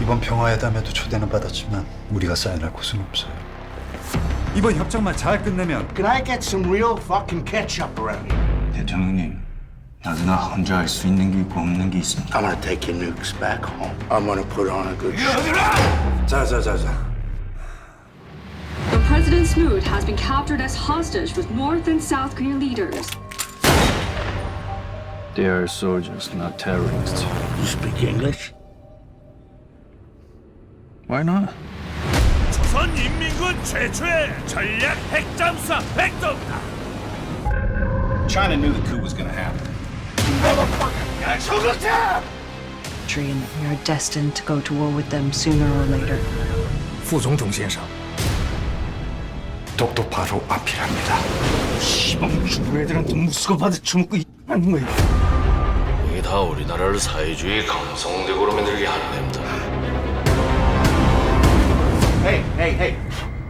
이번 평화회담에도 초대는 받았지만 우리가 사인할 곳은 없어요. 이번 협정만 잘 끝내면 Can I get some real fucking ketchup around here? 대통령님, 나도나 혼자 할 수 있는 게 있고 없는 게 있습니다. I'm gonna take your nukes back home. I'm gonna put on a good show. 자자자자 The President Smoot has been captured as hostage with North and South Korean leaders. They are soldiers, not terrorists. You speak English? Why not? 조선인민군 최초의 전략 핵잠수함 백도입니다. China knew the coup was going to happen. country and that we are destined to go to war with them sooner or later. 副总统先生， 독도 바로 앞이랍니다. 시방 죽은 애들한테 무수거 받아 처먹고 하는 거야. 이게 다 우리나라를 사회주의 강성대국으로 만들게 하는 겁니다. Hey, hey, hey.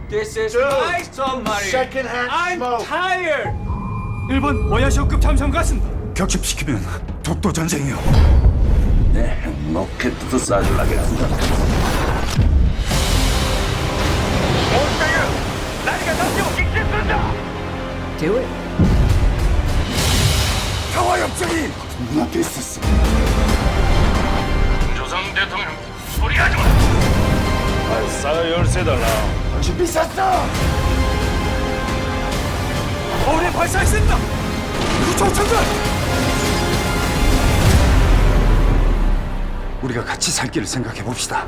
This is my submarine. Secondhand smoke. tired. 일본 오야시오급 잠수함 같습니다 격침시키면 독도 전쟁이요 로켓도 쏴줄라게 한다. 평화협정이 눈앞에 있었어. 조선 대통령 소리하지 마. 발사 열쇠 달라. 준비 쐈어. 어뢰 발사했습니다 구조천들 우리가 같이 살 길을 생각해 봅시다